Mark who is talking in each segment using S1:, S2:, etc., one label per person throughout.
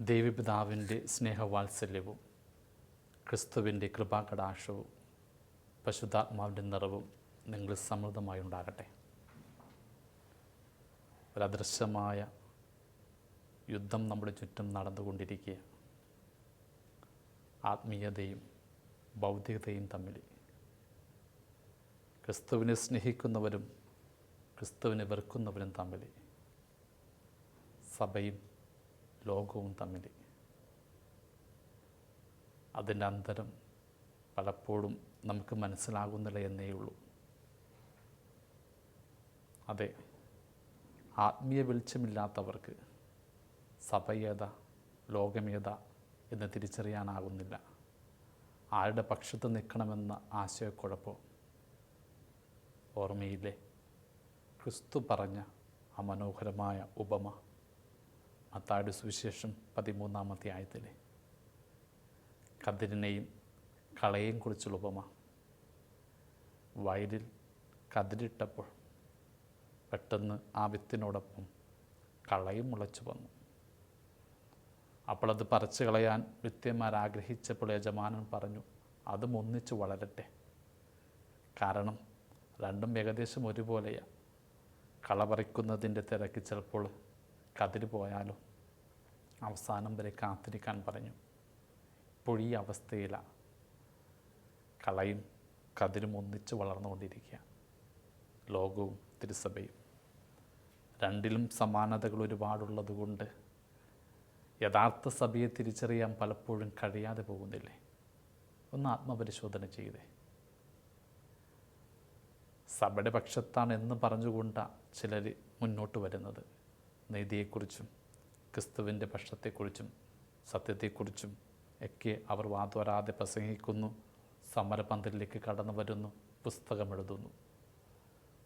S1: ദൈവപിതാവിന്റെ സ്നേഹവാത്സല്യവും ക്രിസ്തുവിന്റെ കൃപാകടാശവും പശുദ്ധാത്മാവിന്റെ നിറവും നിങ്ങൾ സമൃദ്ധമായി ഉണ്ടാകട്ടെ. ഒരദൃശ്യമായ യുദ്ധം നമ്മുടെ ചുറ്റും നടന്നുകൊണ്ടിരിക്കുക ആത്മീയതയും ഭൗതികതയും തമ്മിൽ ക്രിസ്തുവിനെ സ്നേഹിക്കുന്നവരും ക്രിസ്തുവിനെ വെറുക്കുന്നവരും തമ്മിൽ സഭയും ലോകവും തമ്മിൽ അതിന്റെ അന്തരം പലപ്പോഴും നമുക്ക് മനസ്സിലാകുന്നില്ല എന്നേ ഉള്ളൂ. അതെ ആത്മീയ വെളിച്ചമില്ലാത്തവർക്ക് സഭയേത ലോകമേത എന്ന് തിരിച്ചറിയാനാകുന്നില്ല. ആരുടെ പക്ഷത്ത് നിൽക്കണമെന്ന ആശയക്കുഴപ്പം ഓർമ്മയില്ലേ? ക്രിസ്തു പറഞ്ഞ ആ മനോഹരമായ ഉപമ. മത്തായുടെ സുവിശേഷം പതിമൂന്നാമത്തെ ആയത്തിലെ കതിരിനെയും കളയെയും കുറിച്ചുള്ള ഉപമ. വയലിൽ കതിരിട്ടപ്പോൾ പെട്ടെന്ന് ആ വിത്തിനോടൊപ്പം കളയും മുളച്ചു വന്നു. അപ്പോൾ അത് പറിച്ചു കളയാൻ വിത്യന്മാർ ആഗ്രഹിച്ചപ്പോൾ യജമാനൻ പറഞ്ഞു അതും ഒന്നിച്ച് വളരട്ടെ. കാരണം രണ്ടും ഏകദേശം ഒരുപോലെയാണ് കള പറിക്കുന്നതിന്റെ തിരക്ക് ചിലപ്പോൾ കതിര് പോയാലോ അവസാനം വരെ കാത്തിരിക്കാൻ പറഞ്ഞു. ഇപ്പോൾ ഈ അവസ്ഥയിലാണ് കളയും കതിരും ഒന്നിച്ച് വളർന്നുകൊണ്ടിരിക്കുക. ലോകവും തിരുസഭയും. രണ്ടിലും സമാനതകൾ ഒരുപാടുള്ളതുകൊണ്ട് യഥാർത്ഥ സഭയെ തിരിച്ചറിയാൻ പലപ്പോഴും കഴിയാതെ പോകുന്നില്ലേ? ഒന്ന് ആത്മപരിശോധന ചെയ്തേ. സഭയുടെ പക്ഷത്താണ് എന്ന് പറഞ്ഞുകൊണ്ടാണ് ചിലർ മുന്നോട്ട് വരുന്നത്. നീതിയെക്കുറിച്ചും ക്രിസ്തുവിന്റെ പക്ഷത്തെക്കുറിച്ചും സത്യത്തെക്കുറിച്ചും ഒക്കെ അവർ വാതോരാതെ പ്രസംഗിക്കുന്നു സമരപന്തലിലേക്ക് കടന്നു വരുന്നു പുസ്തകം എഴുതുന്നു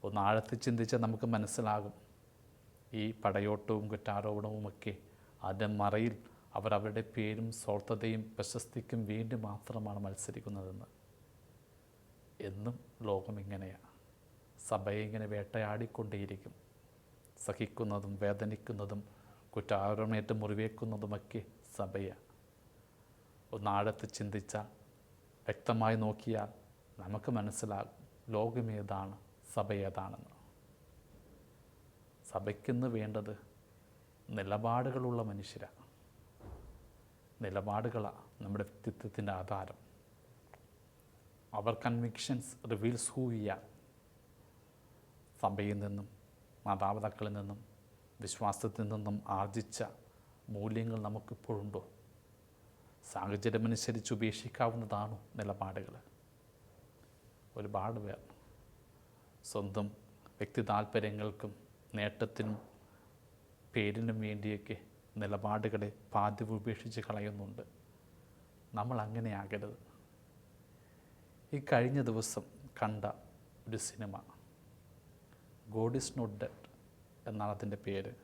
S1: ഒന്ന് ആഴത്തിൽ ചിന്തിച്ചാൽ നമുക്ക് മനസ്സിലാകും. ഈ പടയോട്ടവും കുറ്റാരോപണവുമൊക്കെ അതിന്റെ മറയിൽ അവരവരുടെ പേരും സ്വാർത്ഥതയും പ്രശസ്തിക്കും വേണ്ടി മാത്രമാണ് മത്സരിക്കുന്നതെന്ന്. എന്നും ലോകം ഇങ്ങനെയാണ് സഭയെ ഇങ്ങനെ വേട്ടയാടിക്കൊണ്ടേയിരിക്കും. സഹിക്കുന്നതും വേദനിക്കുന്നതും കുറ്റാരോപണേറ്റ് മുറിവേക്കുന്നതുമൊക്കെ സഭയാണ് ഒന്നാഴത്ത് ചിന്തിച്ചാൽ വ്യക്തമായി നോക്കിയാൽ നമുക്ക് മനസ്സിലാകും ലോകമേതാണ് സഭ ഏതാണെന്ന് സഭയ്ക്കിന്ന് വേണ്ടത് നിലപാടുകളുള്ള മനുഷ്യരാണ് നിലപാടുകളാണ് നമ്മുടെ വ്യക്തിത്വത്തിന്റെ ആധാരം. അവർ കൺവിക്ഷൻസ് റിവീൽസ് ഹൂ സഭയിൽ നിന്നും മാതാപിതാക്കളിൽ നിന്നും വിശ്വാസത്തിൽ നിന്നും ആർജിച്ച മൂല്യങ്ങൾ നമുക്കിപ്പോഴുണ്ടോ? സാഹചര്യമനുസരിച്ച് ഉപേക്ഷിക്കാവുന്നതാണോ നിലപാടുകൾ? ഒരുപാട് പേർ സ്വന്തം വ്യക്തി താല്പര്യങ്ങൾക്കും നേട്ടത്തിനും പേരിനും വേണ്ടിയൊക്കെ നിലപാടുകളെ പാതിവ് ഉപേക്ഷിച്ച് കളയുന്നുണ്ട്. നമ്മൾ അങ്ങനെ ആകരുത് ഈ കഴിഞ്ഞ ദിവസം കണ്ട ഒരു സിനിമ ഗോഡ് ഇസ് നോട്ട് ഡെഡ് എന്നാണ് അതിന്റെ പേര്.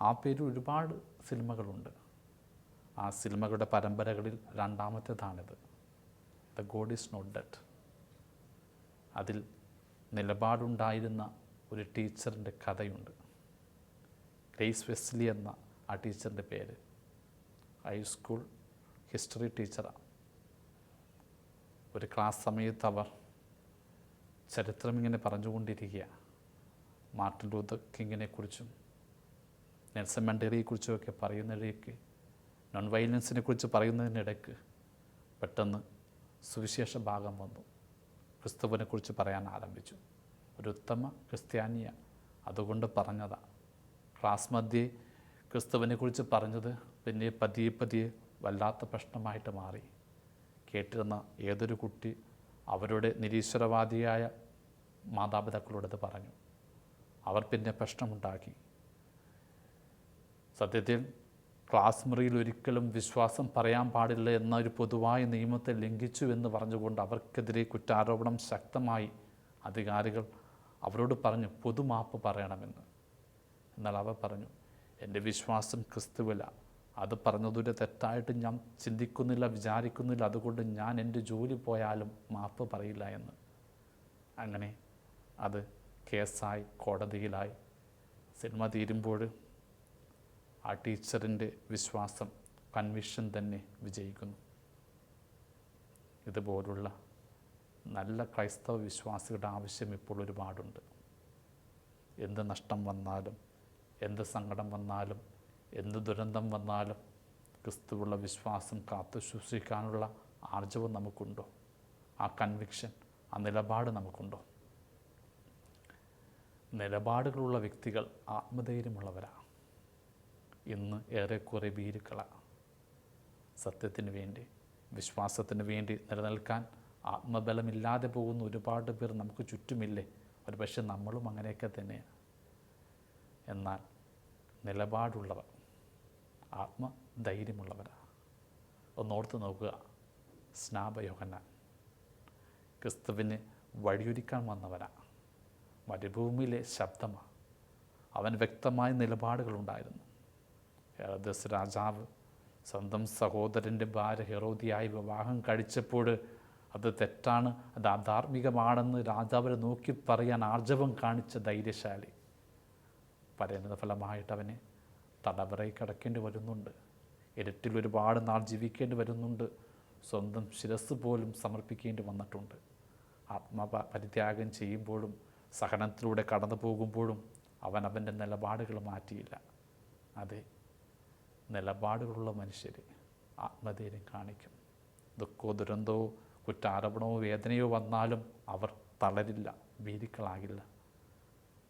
S1: ആ പേര് ഒരുപാട് സിനിമകളുണ്ട്. ആ സിനിമകളുടെ പരമ്പരകളിൽ രണ്ടാമത്തേതാണിത്. The God is not dead. അതിൽ നിലപാടുണ്ടായിരുന്ന ഒരു ടീച്ചറിന്റെ കഥയുണ്ട്. ഗ്രേസ് വെസ്ലി എന്ന ആ ടീച്ചറിന്റെ പേര്. ഹൈസ്കൂൾ ഹിസ്റ്ററി ടീച്ചറാണ് ഒരു ക്ലാസ് സമയത്ത് അവർ ചരിത്രം ഇങ്ങനെ പറഞ്ഞുകൊണ്ടിരിക്കുക മാർട്ടിൻ ലൂതർ കിങ്ങിനെക്കുറിച്ചും നെൽസൺ മണ്ടേറിയെക്കുറിച്ചുമൊക്കെ പറയുന്നിടയ്ക്ക് നോൺ വയലൻസിനെ കുറിച്ച് പറയുന്നതിനിടയ്ക്ക് പെട്ടെന്ന് സുവിശേഷ ഭാഗം വന്നു. ക്രിസ്തുവിനെക്കുറിച്ച് പറയാൻ ആരംഭിച്ചു. ഒരു ഉത്തമ ക്രിസ്ത്യാനിയ അതുകൊണ്ട് പറഞ്ഞതാ. ക്ലാസ് മധ്യേ ക്രിസ്തുവിനെക്കുറിച്ച് പറഞ്ഞത് പിന്നെ പതിയെ പതിയെ വല്ലാത്ത പ്രശ്നമായിട്ട് മാറി. കേട്ടിരുന്ന ഏതൊരു കുട്ടി അവരുടെ നിരീശ്വരവാദിയായ മാതാപിതാക്കളോടത് പറഞ്ഞു. അവർ പിന്നെ പ്രശ്നമുണ്ടാക്കി. സത്യത്തിൽ ക്ലാസ് മുറിയിൽ ഒരിക്കലും വിശ്വാസം പറയാൻ പാടില്ല എന്ന ഒരു പൊതുവായ നിയമത്തെ ലംഘിച്ചു എന്ന് പറഞ്ഞുകൊണ്ട് അവർക്കെതിരെ കുറ്റാരോപണം ശക്തമായി അധികാരികൾ അവരോട് പറഞ്ഞു പൊതുമാപ്പ് പറയണമെന്ന്. എന്നാൽ അവർ പറഞ്ഞു എന്റെ വിശ്വാസം ക്രിസ്തുവില. അത് പറഞ്ഞതൊരു തെറ്റായിട്ട് ഞാൻ ചിന്തിക്കുന്നില്ല വിചാരിക്കുന്നില്ല. അതുകൊണ്ട് ഞാൻ എന്റെ ജോലി പോയാലും മാപ്പ് പറയില്ല എന്ന്. അങ്ങനെ അത് കേസായി കോടതിയിലായി. സിനിമ തീരുമ്പോൾ ആ ടീച്ചറിന്റെ വിശ്വാസം കൺവിഷൻ തന്നെ വിജയിക്കുന്നു. ഇതുപോലുള്ള നല്ല ക്രൈസ്തവ വിശ്വാസികളുടെ ആവശ്യം ഇപ്പോൾ ഒരുപാടുണ്ട്. എന്ത് നഷ്ടം വന്നാലും എന്ത് സങ്കടം വന്നാലും എന്ത് ദുരന്തം വന്നാലും ക്രിസ്തുവുള്ള വിശ്വാസം കാത്തു സൂക്ഷിക്കാനുള്ള ആർജവം നമുക്കുണ്ടോ? ആ കൺവിക്ഷൻ ആ നിലപാട് നമുക്കുണ്ടോ? നിലപാടുകളുള്ള വ്യക്തികൾ ആത്മധൈര്യമുള്ളവരാണ് ഇന്ന് ഏറെക്കുറെ ഭീരുക്കള. സത്യത്തിന് വേണ്ടി വിശ്വാസത്തിന് വേണ്ടി നിലനിൽക്കാൻ ആത്മബലമില്ലാതെ പോകുന്ന ഒരുപാട് പേർ നമുക്ക് ചുറ്റുമില്ലേ? ഒരു പക്ഷെ നമ്മളും അങ്ങനെയൊക്കെ തന്നെയാണ് എന്നാൽ നിലപാടുള്ളവർ ആത്മധൈര്യമുള്ളവരാണ് ഒന്നോർത്ത് നോക്കുക സ്നാപയോഹന ക്രിസ്തുവിന് വഴിയൊരുക്കാൻ വന്നവരാണ് മരുഭൂമിയിലെ ശബ്ദമാണ് അവൻ വ്യക്തമായ നിലപാടുകളുണ്ടായിരുന്നു. ഹെറദസ് രാജാവ് സ്വന്തം സഹോദരന്റെ ഭാര്യ ഹെറോദിയായി വിവാഹം കഴിച്ചപ്പോൾ അത് തെറ്റാണ് അത് അധാർമികമാണെന്ന് രാജാവിനെ നോക്കി പറയാൻ ആർജവം കാണിച്ച ധൈര്യശാലി. പരിണത ഫലമായിട്ട് അവനെ തടവറയിൽ കിടക്കേണ്ടി വരുന്നുണ്ട്. ഇരട്ടിൽ ഒരുപാട് നാൾ ജീവിക്കേണ്ടി വരുന്നുണ്ട്. സ്വന്തം ശിരസ് പോലും സമർപ്പിക്കേണ്ടി വന്നിട്ടുണ്ട്. ആത്മപരിത്യാഗം ചെയ്യുമ്പോഴും സഹനത്തിലൂടെ കടന്നു പോകുമ്പോഴും അവൻ അവന്റെ നിലപാടുകൾ മാറ്റിയില്ല. അതെ നിലപാടുകളുള്ള മനുഷ്യർ ആത്മധൈര്യം കാണിക്കും. ദുഃഖമോ ദുരന്തമോ കുറ്റാരോപണമോ വേദനയോ വന്നാലും അവർ തളരില്ല ഭീതിക്കളാകില്ല.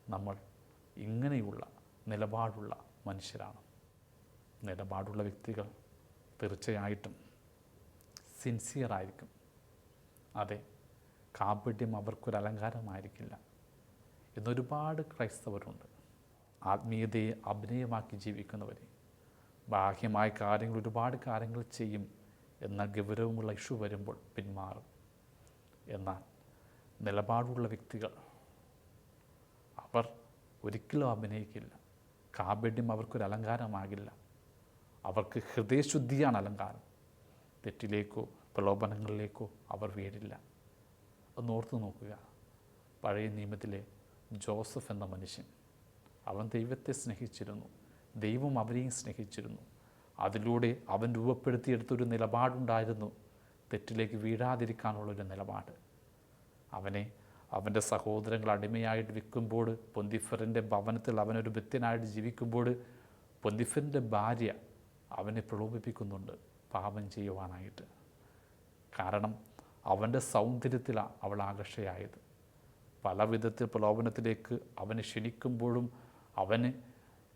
S1: നമ്മൾ ഇങ്ങനെയുള്ള നിലപാടുള്ള മനുഷ്യരാണ്. നിലപാടുള്ള വ്യക്തികൾ തീർച്ചയായിട്ടും സിൻസിയറായിരിക്കും അതെ കാപട്യം അവർക്കൊരു അലങ്കാരമായിരിക്കില്ല എന്നൊരുപാട് ക്രൈസ്തവരുണ്ട്. ആത്മീയതയെ അഭിനയമാക്കി ജീവിക്കുന്നവർ ബാഹ്യമായ കാര്യങ്ങൾ ഒരുപാട് കാര്യങ്ങൾ ചെയ്യും എന്നാൽ ഗൗരവമുള്ള ഇഷ്യൂ വരുമ്പോൾ പിന്മാറും. എന്നാൽ നിലപാടുള്ള വ്യക്തികൾ അവർ ഒരിക്കലും അഭിനയിക്കില്ല. കാബഡ്യം അവർക്കൊരു അലങ്കാരമാകില്ല. അവർക്ക് ഹൃദയശുദ്ധിയാണ് അലങ്കാരം. തെറ്റിലേക്കോ പ്രലോഭനങ്ങളിലേക്കോ അവർ വീഴില്ല. ഒന്ന് ഓർത്തു നോക്കുക. പഴയ നിയമത്തിലെ ജോസഫ് എന്ന മനുഷ്യൻ. അവൻ ദൈവത്തെ സ്നേഹിച്ചിരുന്നു. ദൈവം അവരെയും സ്നേഹിച്ചിരുന്നു. അതിലൂടെ അവൻ രൂപപ്പെടുത്തിയെടുത്തൊരു നിലപാടുണ്ടായിരുന്നു. തെറ്റിലേക്ക് വീഴാതിരിക്കാനുള്ളൊരു നിലപാട്. അവനെ അവന്റെ സഹോദരങ്ങൾ അടിമയായിട്ട് വിൽക്കുമ്പോൾ പൊന്തിഫറിന്റെ ഭവനത്തിൽ അവനൊരു ഭൃത്യനായിട്ട് ജീവിക്കുമ്പോൾ പൊന്തിഫറിന്റെ ഭാര്യ അവനെ പ്രലോഭിപ്പിക്കുന്നുണ്ട് പാപം ചെയ്യുവാനായിട്ട്. കാരണം അവന്റെ സൗന്ദര്യത്തിലാണ് അവൾ ആകർഷയായത്. പല വിധത്തിൽ പ്രലോഭനത്തിലേക്ക് അവനെ ക്ഷണിക്കുമ്പോഴും അവന്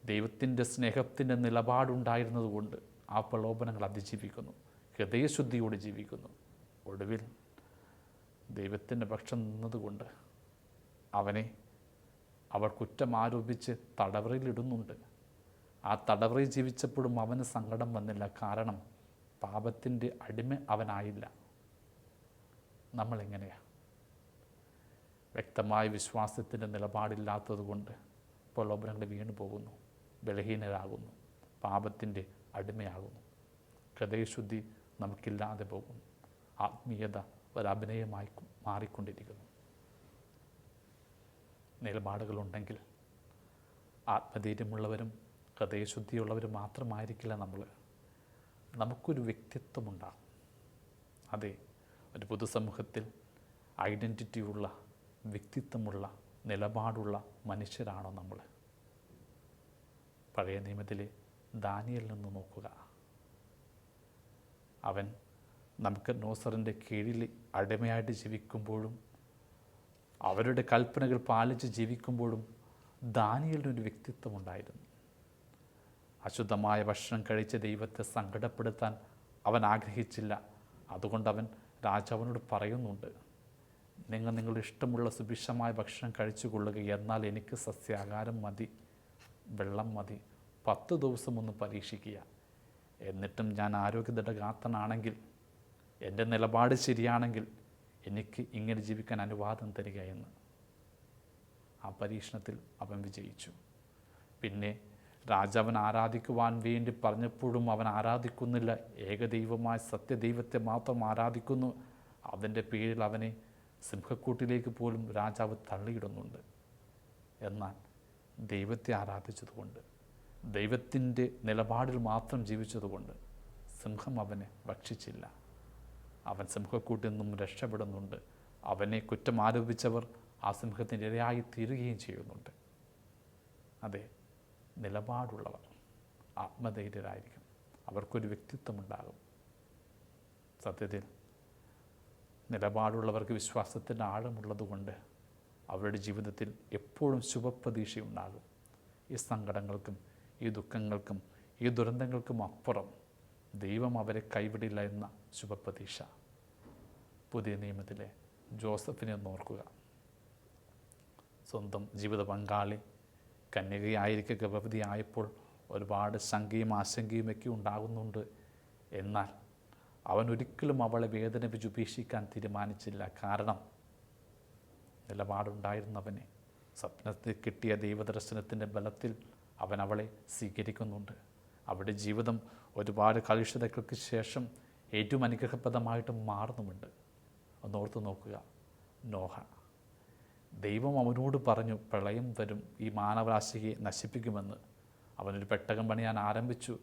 S1: ദൈവത്തിന്റെ സ്നേഹത്തിന്റെ നിലപാടുണ്ടായിരുന്നതുകൊണ്ട് ആ പ്രലോഭനങ്ങൾ അതിജീവിക്കുന്നു. ഹൃദയശുദ്ധിയോട് ജീവിക്കുന്നു. ഒടുവിൽ ദൈവത്തിന്റെ പക്ഷം നിന്നതുകൊണ്ട് അവനെ അവൾ കുറ്റം ആരോപിച്ച് തടവറയിലിടുന്നുണ്ട് ആ തടവറയിൽ ജീവിച്ചപ്പോഴും അവന് സങ്കടം വന്നില്ല. കാരണം പാപത്തിന്റെ അടിമ അവനായില്ല. നമ്മളെങ്ങനെയാണ് വ്യക്തമായ വിശ്വാസത്തിന്റെ നിലപാടില്ലാത്തതുകൊണ്ട് പ്രലോഭനങ്ങൾ വീണു പോകുന്നു ബലഹീനരാകുന്നു പാപത്തിന്റെ അടിമയാകുന്നു. ഹൃദയശുദ്ധി നമുക്കില്ലാതെ പോകുന്നു. ആത്മീയത ഒരഭിനയമായി മാറിക്കൊണ്ടിരിക്കുന്നു. നിലപാടുകളുണ്ടെങ്കിൽ ആത്മധൈര്യമുള്ളവരും ഹൃദയശുദ്ധിയുള്ളവരും മാത്രമായിരിക്കില്ല നമ്മൾ. നമുക്കൊരു വ്യക്തിത്വമുണ്ടാകും അതെ ഒരു പൊതുസമൂഹത്തിൽ ഐഡന്റിറ്റിയുള്ള വ്യക്തിത്വമുള്ള നിലപാടുള്ള മനുഷ്യരാണോ നമ്മൾ? പഴയ നിയമത്തിലെ ദാനിയലിൽ നിന്ന് നോക്കുക. അവൻ നമുക്ക് നോസറിന്റെ കീഴിൽ അടിമയായിട്ട് ജീവിക്കുമ്പോഴും അവരുടെ കൽപ്പനകൾ പാലിച്ച് ജീവിക്കുമ്പോഴും ദാനിയലിനൊരു വ്യക്തിത്വം ഉണ്ടായിരുന്നു. അശുദ്ധമായ ഭക്ഷണം കഴിച്ച ദൈവത്തെ സങ്കടപ്പെടുത്താൻ അവൻ ആഗ്രഹിച്ചില്ല. അതുകൊണ്ട് അവൻ രാജാവിനോട് പറയുന്നുണ്ട്. നിങ്ങൾ നിങ്ങളുടെ ഇഷ്ടമുള്ള സുഭിക്ഷമായ ഭക്ഷണം കഴിച്ചു കൊള്ളുക എന്നാൽ എനിക്ക് സസ്യാഹാരം മതി വെള്ളം മതി പത്ത് ദിവസം ഒന്ന് പരീക്ഷിക്കുക. എന്നിട്ടും ഞാൻ ആരോഗ്യദൃഢഗാത്തനാണെങ്കിൽ എന്റെ നിലപാട് ശരിയാണെങ്കിൽ എനിക്ക് ഇങ്ങനെ ജീവിക്കാൻ അനുവാദം തരിക എന്ന്. ആ പരീക്ഷണത്തിൽ അവൻ വിജയിച്ചു. പിന്നെ രാജാവൻ ആരാധിക്കുവാൻ വേണ്ടി പറഞ്ഞപ്പോഴും അവൻ ആരാധിക്കുന്നില്ല. ഏകദൈവമായ സത്യദൈവത്തെ മാത്രം ആരാധിക്കുന്നു. അതിന്റെ പേരിൽ അവനെ സിംഹക്കൂട്ടിലേക്ക് പോലും രാജാവ് തള്ളിയിടുന്നുണ്ട് എന്നാൽ ദൈവത്തെ ആരാധിച്ചതുകൊണ്ട് ദൈവത്തിന്റെ നിലപാടിൽ മാത്രം ജീവിച്ചതുകൊണ്ട് സിംഹം അവനെ ഭക്ഷിച്ചില്ല. അവൻ സിംഹക്കൂട്ടിൽ നിന്നും രക്ഷപ്പെടുന്നുണ്ട്. അവനെ കുറ്റം ആരോപിച്ചവർ ആ സിംഹത്തിന്റെ ഇരയായി തീരുകയും ചെയ്യുന്നുണ്ട്. അതെ നിലപാടുള്ളവർ ആത്മധൈര്യരായിരിക്കും. അവർക്കൊരു വ്യക്തിത്വമുണ്ടാകും. സത്യത്തിൽ നിലപാടുള്ളവർക്ക് വിശ്വാസത്തിന്റെ ആഴമുള്ളതുകൊണ്ട് അവരുടെ ജീവിതത്തിൽ എപ്പോഴും ശുഭപ്രതീക്ഷയുണ്ടാകും. ഈ സങ്കടങ്ങൾക്കും ഈ ദുഃഖങ്ങൾക്കും ഈ ദുരന്തങ്ങൾക്കും അപ്പുറം ദൈവം അവരെ കൈവിടില്ല എന്ന ശുഭപ്രതീക്ഷ. പുതിയ നിയമത്തിലെ ജോസഫിനെ ഓർക്കുക. സ്വന്തം ജീവിത പങ്കാളി കന്യകയായിരിക്കെ ഗർഭവതിയായപ്പോൾ ഒരുപാട് ശങ്കയും ആശങ്കയും ഒക്കെ ഉണ്ടാകുന്നുണ്ട്. എന്നാൽ അവൻ ഒരിക്കലും അവളെ വേദനിപ്പിച്ച് ഉപേക്ഷിക്കാൻ തീരുമാനിച്ചില്ല. കാരണം നിലപാടുണ്ടായിരുന്നവനെ സ്വപ്നത്തിൽ കിട്ടിയ ദൈവദർശനത്തിന്റെ ബലത്തിൽ അവൻ അവളെ സ്വീകരിക്കുന്നുണ്ട്. അവരുടെ ജീവിതം ഒരുപാട് കലുഷിതകൾക്ക് ശേഷം ഏറ്റവും അനുഗ്രഹപ്രദമായിട്ട് മാറുന്നുമുണ്ട്. ഒന്നോർത്ത് നോക്കുക. നോഹ ദൈവം അവനോട് പറഞ്ഞു പ്രളയം വരും ഈ മാനവരാശിയെ നശിപ്പിക്കുമെന്ന്. അവനൊരു പെട്ടകം പണിയാൻ ആരംഭിച്ചു.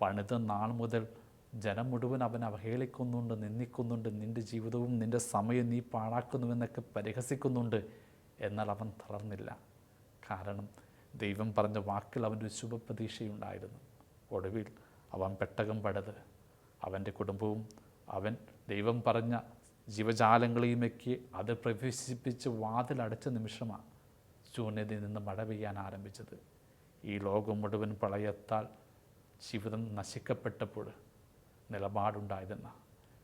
S1: പണിത നാൾ മുതൽ ജനം മുഴുവൻ അവൻ അവഹേളിക്കുന്നുണ്ട് നിന്ദിക്കുന്നുണ്ട് നിന്റെ ജീവിതവും നിന്റെ സമയം നീ പാഴാക്കുന്നുവെന്നൊക്കെ പരിഹസിക്കുന്നുണ്ട് എന്നാൽ അവൻ തളർന്നില്ല. കാരണം ദൈവം പറഞ്ഞ വാക്കിൽ അവന്റെ ഒരു ശുഭപ്രതീക്ഷയുണ്ടായിരുന്നു. ഒടുവിൽ അവൻ പെട്ടകം പടത്. അവന്റെ കുടുംബവും അവൻ ദൈവം പറഞ്ഞ ജീവജാലങ്ങളെയുമൊക്കെ അത് പ്രവേശിപ്പിച്ച് വാതിലടച്ച നിമിഷമാണ് ശൂന്യതയിൽ നിന്ന് മഴ പെയ്യാൻ ആരംഭിച്ചത്. ഈ ലോകം മുഴുവൻ പ്രളയത്താൽ ജീവിതം നശിക്കപ്പെട്ടപ്പോൾ നിലപാടുണ്ടായിരുന്ന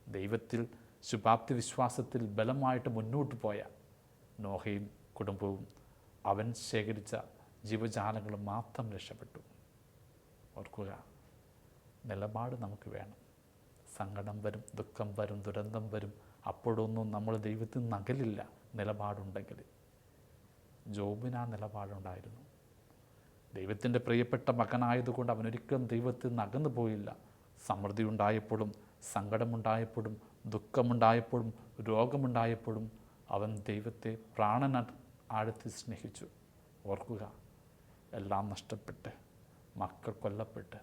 S1: ദൈവത്തിൽ ശുഭാപ്തി വിശ്വാസത്തിൽ ബലമായിട്ട് മുന്നോട്ട് പോയ നോഹയും കുടുംബവും അവൻ ശേഖരിച്ച ജീവജാലങ്ങളും മാത്രം രക്ഷപ്പെട്ടു. ഓർക്കുക നിലപാട് നമുക്ക് വേണം. സങ്കടം വരും ദുഃഖം വരും ദുരന്തം വരും. അപ്പോഴൊന്നും നമ്മൾ ദൈവത്തിൽ നിന്ന് അകലില്ല നിലപാടുണ്ടെങ്കിൽ ജോബിന് ആ നിലപാടുണ്ടായിരുന്നു. ദൈവത്തിന്റെ പ്രിയപ്പെട്ട മകനായതുകൊണ്ട് അവനൊരിക്കലും ദൈവത്തിൽ നിന്ന് അകന്നു പോയില്ല സമൃദ്ധി ഉണ്ടായപ്പോഴും സങ്കടമുണ്ടായപ്പോഴും ദുഃഖമുണ്ടായപ്പോഴും രോഗമുണ്ടായപ്പോഴും അവൻ ദൈവത്തെ പ്രാണന ആഴത്തിൽ സ്നേഹിച്ചു. ഓർക്കുക എല്ലാം നഷ്ടപ്പെട്ട് മക്കൾ കൊല്ലപ്പെട്ട്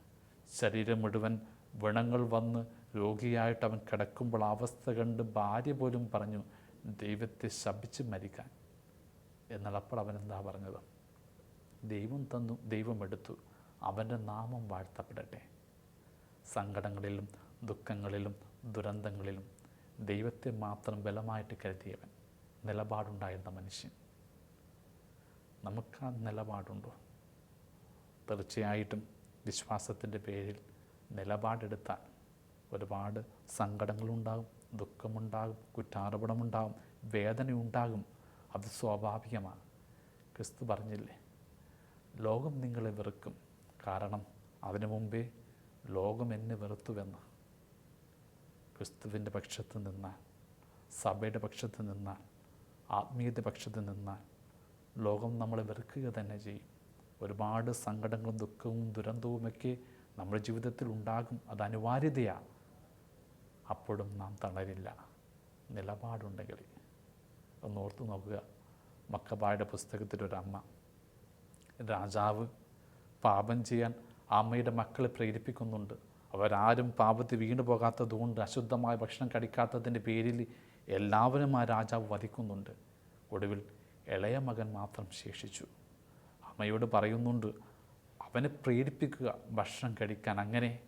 S1: ശരീരം മുഴുവൻ വിണങ്ങൾ വന്ന് രോഗിയായിട്ട് അവൻ കിടക്കുമ്പോൾ അവസ്ഥ കണ്ട് ഭാര്യ പോലും പറഞ്ഞു ദൈവത്തെ ശപിച്ച് മരിക്കാൻ. എന്നാൽ അപ്പോൾ അവൻ എന്താ പറഞ്ഞത്? ദൈവം തന്നു ദൈവം എടുത്തു. അവന്റെ നാമം വാഴ്ത്തപ്പെടട്ടെ. സങ്കടങ്ങളിലും ദുഃഖങ്ങളിലും ദുരന്തങ്ങളിലും ദൈവത്തെ മാത്രം ബലമായിട്ട് കരുതിയവൻ നിലപാടുണ്ടായിരുന്ന മനുഷ്യൻ. നമുക്ക് ആ നിലപാടുണ്ടോ? തീർച്ചയായിട്ടും വിശ്വാസത്തിന്റെ പേരിൽ നിലപാടെടുത്താൽ ഒരുപാട് സങ്കടങ്ങളുണ്ടാകും ദുഃഖമുണ്ടാകും കുറ്റാരോപണമുണ്ടാകും വേദനയുണ്ടാകും. അത് സ്വാഭാവികമാണ്. ക്രിസ്തു പറഞ്ഞില്ലേ ലോകം നിങ്ങളെ വെറുക്കും. കാരണം അതിനു മുമ്പേ ലോകം എന്നെ വെറുത്തുവെന്ന് ക്രിസ്തുവിന്റെ പക്ഷത്ത് നിന്നാൽ സഭയുടെ പക്ഷത്ത് നിന്നാൽ ആത്മീയത പക്ഷത്ത് നിന്നാൽ ലോകം നമ്മളെ വെറുക്കുക തന്നെ ചെയ്യും. ഒരുപാട് സങ്കടങ്ങളും ദുഃഖവും ദുരന്തവുമൊക്കെ നമ്മുടെ ജീവിതത്തിൽ ഉണ്ടാകും. അത് അനിവാര്യതയാണ് അപ്പോഴും നാം തളരില്ല. നിലപാടുണ്ടെങ്കിൽ. ഒന്ന് ഓർത്ത് നോക്കുക. മക്കബായുടെ പുസ്തകത്തിലൊരമ്മ രാജാവ് പാപം ചെയ്യാൻ അമ്മയുടെ മക്കളെ പ്രേരിപ്പിക്കുന്നുണ്ട്. അവരാരും പാപത്തിൽ വീണു പോകാത്തതുകൊണ്ട് അശുദ്ധമായ ഭക്ഷണം കഴിക്കാത്തതിന്റെ പേരിൽ എല്ലാവരും ആ രാജാവ് വധിക്കുന്നുണ്ട്. ഒടുവിൽ ഇളയ മകൻ മാത്രം ശേഷിച്ചു. അമ്മയോട് പറയുന്നുണ്ട് അവനെ പ്രേരിപ്പിക്കുക ഭക്ഷണം കഴിക്കാൻ അങ്ങനെ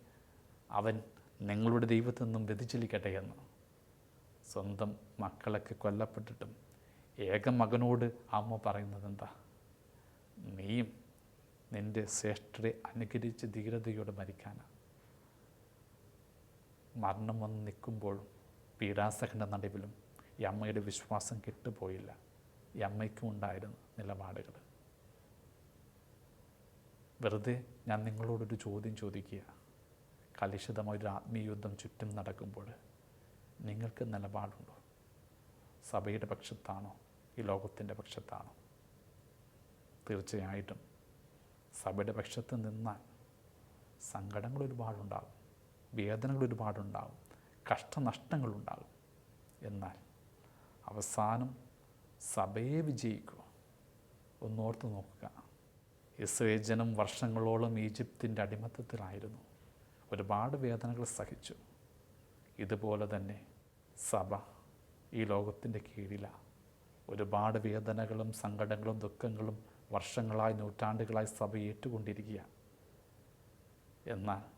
S1: അവൻ നിങ്ങളുടെ ദൈവത്തിൽ നിന്നും വ്യതിചലിക്കട്ടെ എന്ന്. സ്വന്തം മക്കളൊക്കെ കൊല്ലപ്പെട്ടിട്ടും ഏക മകനോട് അമ്മ പറയുന്നത് എന്താ? നീയും നിന്റെ ശ്രേഷ്ഠരെ അനുകരിച്ച് ധീരതയോടെ മരിക്കാനാണ്. മരണം വന്ന് നിൽക്കുമ്പോഴും പീഡാസഹന നടുവിലും ഈ അമ്മയുടെ വിശ്വാസം കെട്ടുപോയില്ല. ഈ അമ്മയ്ക്കും ഉണ്ടായിരുന്നു നിലപാടുകൾ. വെറുതെ ഞാൻ നിങ്ങളോടൊരു ചോദ്യം ചോദിക്കുക. കലുഷിതമായ ഒരു ആത്മീയ യുദ്ധം ചുറ്റും നടക്കുമ്പോൾ നിങ്ങൾക്ക് നിലപാടുണ്ടോ? സഭയുടെ പക്ഷത്താണോ? ഈ ലോകത്തിന്റെ പക്ഷത്താണോ? തീർച്ചയായിട്ടും സഭയുടെ പക്ഷത്ത് നിന്നാൽ സങ്കടങ്ങൾ ഒരുപാടുണ്ടാകും വേദനകൾ ഒരുപാടുണ്ടാകും കഷ്ടനഷ്ടങ്ങളുണ്ടാകും. എന്നാൽ അവസാനം സഭയെ വിജയിക്കുക. ഒന്നോർത്ത് നോക്കുക. ഇസ്രേ ജനം വർഷങ്ങളോളം ഈജിപ്തിന്റെ അടിമത്തത്തിലായിരുന്നു. ഒരുപാട് വേദനകൾ സഹിച്ചു. ഇതുപോലെ തന്നെ സഭ ഈ ലോകത്തിന്റെ കീഴിലാണ് ഒരുപാട് വേദനകളും സങ്കടങ്ങളും ദുഃഖങ്ങളും വർഷങ്ങളായി നൂറ്റാണ്ടുകളായി സഭ ഏറ്റുകൊണ്ടിരിക്കുകയാണ്. എന്നാൽ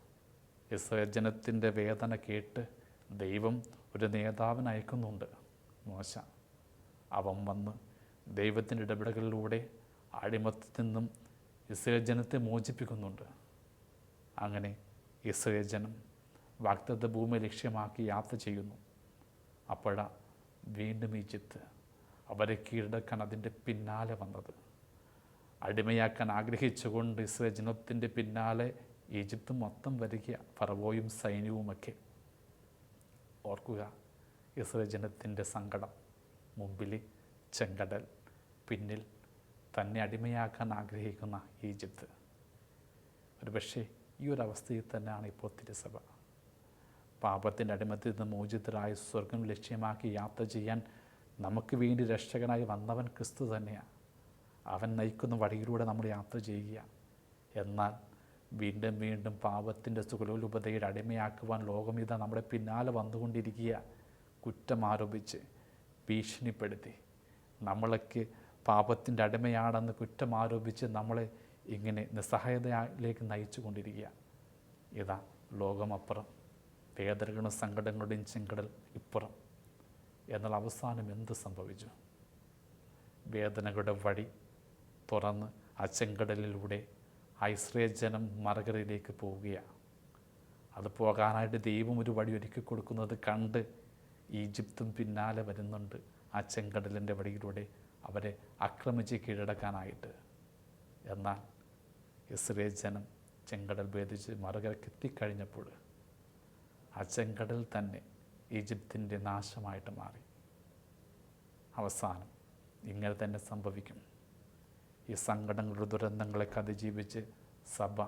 S1: ഇസ്രയേൽ ജനത്തിന്റെ വേദന കേട്ട് ദൈവം ഒരു നേതാവിനെ അയക്കുന്നുണ്ട് മോശ. അവൻ വന്ന് ദൈവത്തിന്റെ ഇടപെടലുകളിലൂടെ അടിമത്തത്തിൽ നിന്നും ഇസ്രയേൽ ജനത്തെ മോചിപ്പിക്കുന്നുണ്ട്. അങ്ങനെ ഇസ്രയേൽ ജനം വാഗ്ദത്ത ഭൂമി ലക്ഷ്യമാക്കി യാത്ര ചെയ്യുന്നു. അപ്പോഴാണ് വീണ്ടും ഈജിപ്ത് അവരെ കീഴടക്കാൻ അതിന്റെ പിന്നാലെ വന്നത്. അടിമയാക്കാൻ ആഗ്രഹിച്ചുകൊണ്ട് ഇസ്രേ ജനത്തിന്റെ പിന്നാലെ ഈജിപ്ത് മൊത്തം വരിക ഫറവോയും സൈന്യവുമൊക്കെ. ഓർക്കുക ഇസ്രേ ജനത്തിന്റെ സങ്കടം. മുമ്പിൽ ചെങ്കടൽ പിന്നിൽ തന്നെ അടിമയാക്കാൻ ആഗ്രഹിക്കുന്ന ഈജിപ്ത്. ഒരുപക്ഷെ ഈ ഒരു അവസ്ഥയിൽ തന്നെയാണ് ഇപ്പോൾ തിരുസഭ. പാപത്തിന്റെ അടിമത്തിൽ നിന്ന് മോചിതരായ സ്വർഗം ലക്ഷ്യമാക്കി യാത്ര ചെയ്യാൻ നമുക്ക് വേണ്ടി രക്ഷകനായി വന്നവൻ ക്രിസ്തു തന്നെയാണ്. അവൻ നയിക്കുന്ന വഴിയിലൂടെ നമ്മൾ യാത്ര ചെയ്യുക എന്നാൽ വീണ്ടും വീണ്ടും പാപത്തിന്റെ സുഖലോലുപതയുടെ അടിമയാക്കുവാൻ ലോകമിത നമ്മുടെ പിന്നാലെ വന്നുകൊണ്ടിരിക്കുക കുറ്റം ആരോപിച്ച് ഭീഷണിപ്പെടുത്തി. നമ്മളൊക്കെ പാപത്തിന്റെ അടിമയാണെന്ന് കുറ്റം ആരോപിച്ച് നമ്മളെ ഇങ്ങനെ നിസ്സഹായതയിലേക്ക് നയിച്ചു കൊണ്ടിരിക്കുക ഇതാ ലോകമപ്പുറം വേദനകളും സങ്കടങ്ങളുടെയും ചെങ്കടൽ ഇപ്പുറം. എന്നാൽ അവസാനം എന്ത് സംഭവിച്ചു? വേദനകളുടെ വഴി തുറന്ന് അച്ചങ്കടലിലൂടെ ചെങ്കടലിലൂടെ ഐശ്രയ ജനം മറകരയിലേക്ക് പോവുകയാണ്. അത് പോകാനായിട്ട് ദൈവം ഒരു വഴി ഒരുക്കി കൊടുക്കുന്നത് കണ്ട് ഈജിപ്തും പിന്നാലെ വരുന്നുണ്ട് ആ ചെങ്കടലിന്റെ വഴിയിലൂടെ അവരെ ആക്രമിച്ച് കീഴടക്കാനായിട്ട്. എന്നാൽ ഇസ്രേ ജനം ചെങ്കടൽ ഭേദിച്ച് മറുകരക്ക് എത്തിക്കഴിഞ്ഞപ്പോൾ ആ ചെങ്കടൽ തന്നെ ഈജിപ്തിന്റെ നാശമായിട്ട് മാറി. അവസാനം ഇങ്ങനെ തന്നെ സംഭവിക്കും. ഈ സങ്കടങ്ങളുടെ ദുരന്തങ്ങളൊക്കെ അതിജീവിച്ച് സഭ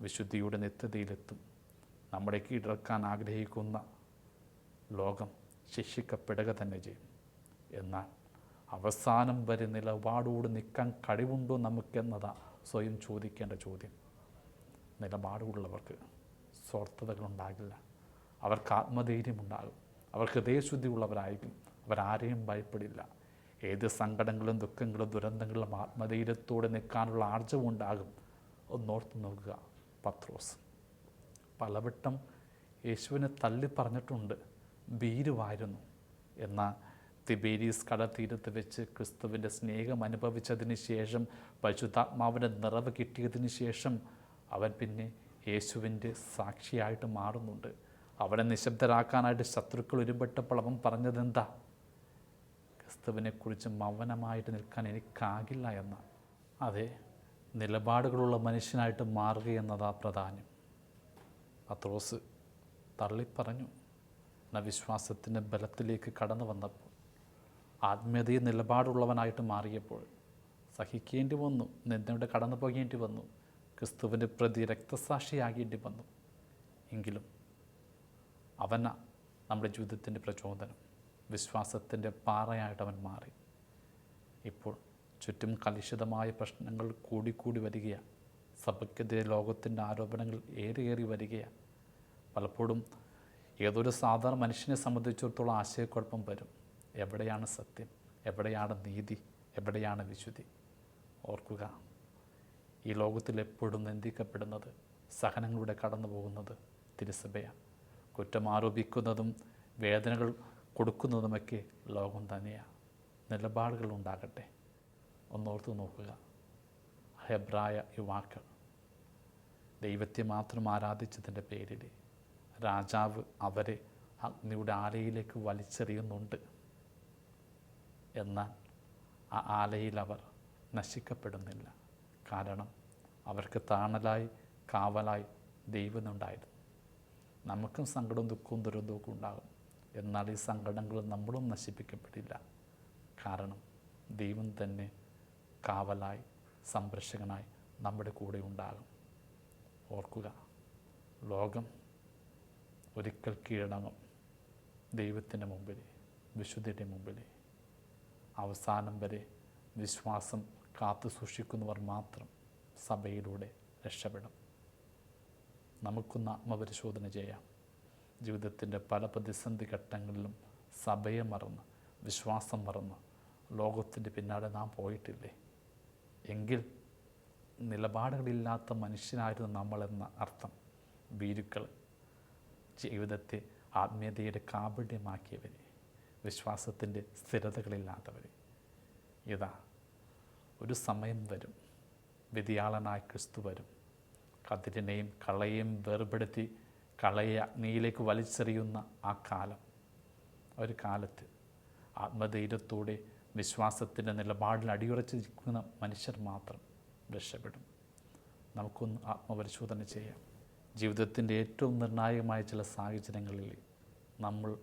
S1: വിശുദ്ധിയുടെ നിത്യതയിലെത്തും. നമ്മുടെ കീഴടക്കാൻ ആഗ്രഹിക്കുന്ന ലോകം ശിക്ഷിക്കപ്പെടുക തന്നെ ചെയ്യും. എന്നാൽ അവസാനം വരെ നിലപാടോട് നിൽക്കാൻ കഴിവുണ്ടോ നമുക്കെന്നതാ സ്വയം ചോദിക്കേണ്ട ചോദ്യം. നിലപാടുള്ളവർക്ക് സ്വാർത്ഥതകളുണ്ടാകില്ല. അവർക്ക് ആത്മധൈര്യമുണ്ടാകും. അവർക്ക് ഹൃദയശുദ്ധി ഉള്ളവരായിരിക്കും അവരാരെയും ഭയപ്പെടില്ല. ഏത് സങ്കടങ്ങളും ദുഃഖങ്ങളും ദുരന്തങ്ങളും ആത്മധൈര്യത്തോടെ നിൽക്കാനുള്ള ആർജവും ഉണ്ടാകും ഒന്നോർത്ത് നോക്കുക പത്രോസ്. പലവട്ടം യേശുവിനെ തള്ളി പറഞ്ഞിട്ടുണ്ട് ഭീരുവായിരുന്നു. എന്നാൽ തിബേരീസ് തീരത്ത് വെച്ച് ക്രിസ്തുവിന്റെ സ്നേഹം അനുഭവിച്ചതിന് ശേഷം പരിശുദ്ധാത്മാവിന്റെ നിറവ് കിട്ടിയതിന് ശേഷം അവൻ പിന്നെ യേശുവിന്റെ സാക്ഷിയായിട്ട് മാറുന്നുണ്ട്. അവനെ നിശബ്ദരാക്കാനായിട്ട് ശത്രുക്കൾ ഒരുപെട്ടപ്പോൾ അവൻ പറഞ്ഞതെന്താ? ക്രിസ്തുവിനെക്കുറിച്ച് മൗനമായിട്ട് നിൽക്കാൻ എനിക്കാകില്ല എന്ന. അതെ നിലപാടുകളുള്ള മനുഷ്യനായിട്ട് മാറുക എന്നതാ പ്രധാനം പത്രോസ് തള്ളിപ്പറഞ്ഞു. എന്ന വിശ്വാസത്തിന്റെ ബലത്തിലേക്ക് കടന്നു വന്നപ്പോൾ ആത്മീയതയെ നിലപാടുള്ളവനായിട്ട് മാറിയപ്പോൾ സഹിക്കേണ്ടി വന്നു നിന്നയുടെ കടന്നു പോകേണ്ടി വന്നു ക്രിസ്തുവിന്റെ പ്രതി രക്തസാക്ഷിയാകേണ്ടി വന്നു. എങ്കിലും അവന നമ്മുടെ ജീവിതത്തിന്റെ പ്രചോദനം. വിശ്വാസത്തിന്റെ പാറയായിട്ട് അവൻ മാറി. ഇപ്പോൾ ചുറ്റും കലുഷിതമായ പ്രശ്നങ്ങൾ കൂടിക്കൂടി വരികയാണ് സഭയ്ക്കെതിരെ ലോകത്തിന്റെ ആരോപണങ്ങൾ ഏറിയേറി വരികയാണ് പലപ്പോഴും ഏതൊരു സാധാരണ മനുഷ്യനെ സംബന്ധിച്ചിടത്തോളം ആശയക്കുഴപ്പം വരും. എവിടെയാണ് സത്യം? എവിടെയാണ് നീതി? എവിടെയാണ് വിശുദ്ധി? ഓർക്കുക ഈ ലോകത്തിൽ എപ്പോഴും നിന്ദിക്കപ്പെടുന്നത് സഹനങ്ങളുടെ കടന്നു പോകുന്നത് തിരുസഭയാണ് കുറ്റം ആരോപിക്കുന്നതും വേദനകൾ കൊടുക്കുന്നതുമൊക്കെ ലോകം തന്നെയാണ് നിലപാടുകൾ ഉണ്ടാകട്ടെ ഒന്നോർത്ത് നോക്കുക. ഹെബ്രായ യുവാക്കൾ. ദൈവത്തെ മാത്രം ആരാധിച്ചതിന്റെ പേരിൽ രാജാവ് അവരെ അഗ്നിയുടെ ആലയിലേക്ക് വലിച്ചെറിയുന്നുണ്ട്. എന്നാൽ ആ ആലയിൽ അവർ നശിക്കപ്പെടുന്നില്ല. കാരണം അവർക്ക് താണലായി കാവലായി ദൈവമുണ്ടായിരുന്നു നമുക്കും സങ്കടവും ദുഃഖവും ദുരന്തവും ഉണ്ടാകും. എന്നാൽ ഈ സങ്കടങ്ങൾ നമ്മളും നശിപ്പിക്കപ്പെടില്ല. കാരണം ദൈവം തന്നെ കാവലായി സംരക്ഷകനായി നമ്മുടെ കൂടെ ഉണ്ടാകും. ഓർക്കുക ലോകം ഒരിക്കൽ കീഴടങ്ങും. ദൈവത്തിന്റെ മുമ്പിൽ വിശുദ്ധിയുടെ മുമ്പിൽ. അവസാനം വരെ വിശ്വാസം കാത്തു സൂക്ഷിക്കുന്നവർ മാത്രം സഭയിലൂടെ രക്ഷപ്പെടും. നമുക്കൊന്ന് ആത്മപരിശോധന ചെയ്യാം. ജീവിതത്തിന്റെ പല പ്രതിസന്ധി ഘട്ടങ്ങളിലും സഭയെ മറന്ന് വിശ്വാസം മറന്ന് ലോകത്തിന്റെ പിന്നാലെ നാം പോയിട്ടില്ലേ? എങ്കിൽ നിലപാടുകളില്ലാത്ത മനുഷ്യനായിരുന്നു നമ്മളെന്ന അർത്ഥം ഭീരുക്കൾ ജീവിതത്തെ ആത്മീയതയുടെ കാപഢ്യമാക്കിയവർ വിശ്വാസത്തിന്റെ സ്ഥിരതകളില്ലാത്തവർ ഇതാ ഒരു സമയം വരും വിധിയാളനായ ക്രിസ്തു വരും. കതിരിനെയും കളയെയും വേർപെടുത്തി കളയെ നീയിലേക്ക് വലിച്ചെറിയുന്ന ആ കാലം ഒരു കാലത്ത് ആത്മധൈര്യത്തോടെ വിശ്വാസത്തിന്റെ നിലപാടിൽ അടിയുറച്ച് നിൽക്കുന്ന മനുഷ്യർ മാത്രം രക്ഷപ്പെടും. നമുക്കൊന്ന് ആത്മപരിശോധന ചെയ്യാം. ജീവിതത്തിന്റെ ഏറ്റവും നിർണായകമായ ചില സാഹചര്യങ്ങളിൽ നമ്മൾ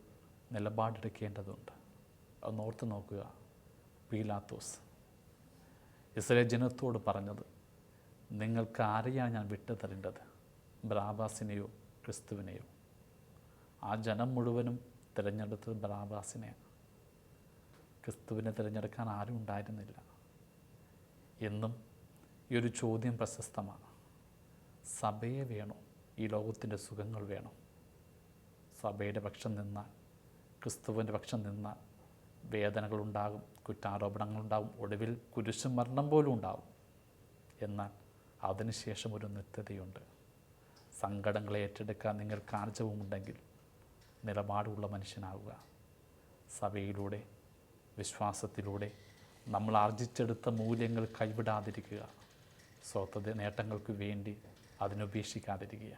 S1: നിലപാടെടുക്കേണ്ടതുണ്ട്. അതൊന്നോർത്ത് നോക്കുക. പീലാത്തോസ് ഇസ്രയേൽ ജനത്തോട് പറഞ്ഞത് നിങ്ങൾക്ക് ആരെയാണ് ഞാൻ വിട്ടു തരേണ്ടത് ബ്രാബാസിനെയോ ക്രിസ്തുവിനെയോ ആ ജനം മുഴുവനും തിരഞ്ഞെടുത്തത് ബറാബാസിനെയാണ് ക്രിസ്തുവിനെ തിരഞ്ഞെടുക്കാൻ ആരും ഉണ്ടായിരുന്നില്ല. എന്നും ഈ ഒരു ചോദ്യം പ്രശസ്തമാണ്. സഭയെ വേണോ? ഈ ലോകത്തിന്റെ സുഖങ്ങൾ വേണോ? സഭയുടെ പക്ഷം നിന്നാൽ ക്രിസ്തുവിന്റെ പക്ഷം നിന്നാൽ വേദനകളുണ്ടാകും കുറ്റാരോപണങ്ങളുണ്ടാകും ഒടുവിൽ കുരിശു മരണം പോലും ഉണ്ടാകും. എന്നാൽ അതിനുശേഷം ഒരു നിത്യതയുണ്ട്. സങ്കടങ്ങളെ ഏറ്റെടുക്കാൻ നിങ്ങൾക്ക് ആർജവുമുണ്ടെങ്കിൽ നിലപാടുള്ള മനുഷ്യനാവുക. സഭയിലൂടെ വിശ്വാസത്തിലൂടെ നമ്മൾ ആർജിച്ചെടുത്ത മൂല്യങ്ങൾ കൈവിടാതിരിക്കുക. സ്വത്ത് നേട്ടങ്ങൾക്ക് വേണ്ടി അതിനുപേക്ഷിക്കാതിരിക്കുക.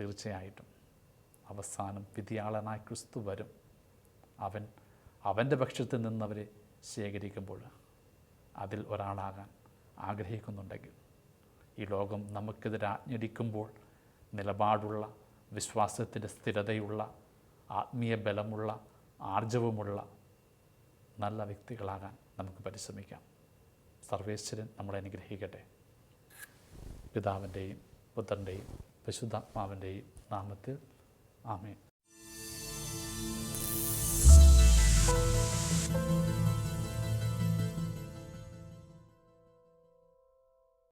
S1: തീർച്ചയായിട്ടും അവസാനം വിധിയാളനായ ക്രിസ്തു വരും. അവൻ അവന്റെ പക്ഷത്തിൽ നിന്നവരെ ശേഖരിക്കുമ്പോൾ അതിൽ ഒരാളാകാൻ ആഗ്രഹിക്കുന്നുണ്ടെങ്കിൽ ഈ ലോകം നമുക്കെതിരെ ആജ്ഞടിക്കുമ്പോൾ നിലപാടുള്ള വിശ്വാസത്തിന്റെ സ്ഥിരതയുള്ള ആത്മീയ ബലമുള്ള ആർജവമുള്ള നല്ല വ്യക്തികളാകാൻ നമുക്ക് പരിശ്രമിക്കാം. സർവേശ്വരൻ നമ്മളെ അനുഗ്രഹിക്കട്ടെ. പിതാവിന്റെയും പുത്രന്റെയും പരിശുദ്ധാത്മാവിന്റെയും നാമത്തിൽ ആമേൻ.